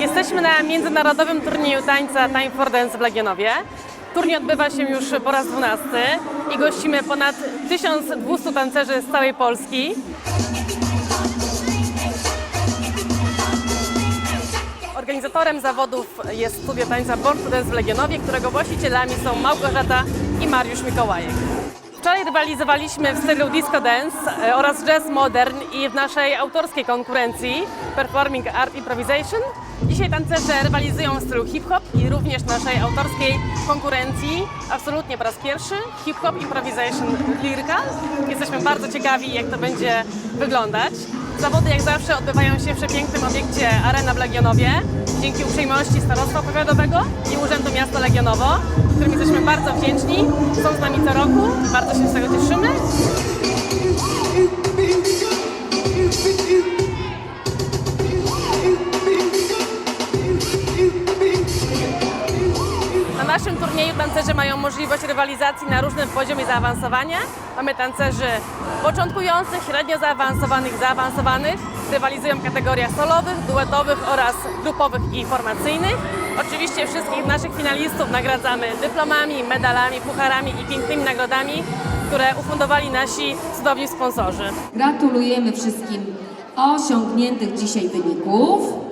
Jesteśmy na międzynarodowym turnieju tańca Time for Dance w Legionowie. Turniej odbywa się już po raz 12 i gościmy ponad 1200 tancerzy z całej Polski. Organizatorem zawodów jest studio tańca Born to Dance w Legionowie, którego właścicielami są Małgorzata i Mariusz Mikołajek. Wczoraj rywalizowaliśmy w stylu disco dance e, oraz jazz modern i w naszej autorskiej konkurencji Performing Art Improvisation. Dzisiaj tancerze rywalizują w stylu hip-hop i również naszej autorskiej konkurencji absolutnie po raz pierwszy hip-hop improvisation lyrical. Jesteśmy bardzo ciekawi jak to będzie wyglądać. Zawody jak zawsze odbywają się w przepięknym obiekcie Arena w Legionowie dzięki uprzejmości Starostwa Powiatowego i Urzędu Miasta Legionowo, którym jesteśmy bardzo wdzięczni. Są z nami co roku, bardzo się z tego cieszymy. Naszym turnieju tancerze mają możliwość rywalizacji na różnym poziomie zaawansowania. Mamy tancerzy początkujących, średnio zaawansowanych, zaawansowanych. Rywalizują w kategoriach solowych, duetowych oraz grupowych i formacyjnych. Oczywiście wszystkich naszych finalistów nagradzamy dyplomami, medalami, pucharami i pięknymi nagrodami, które ufundowali nasi cudowni sponsorzy. Gratulujemy wszystkim osiągniętych dzisiaj wyników.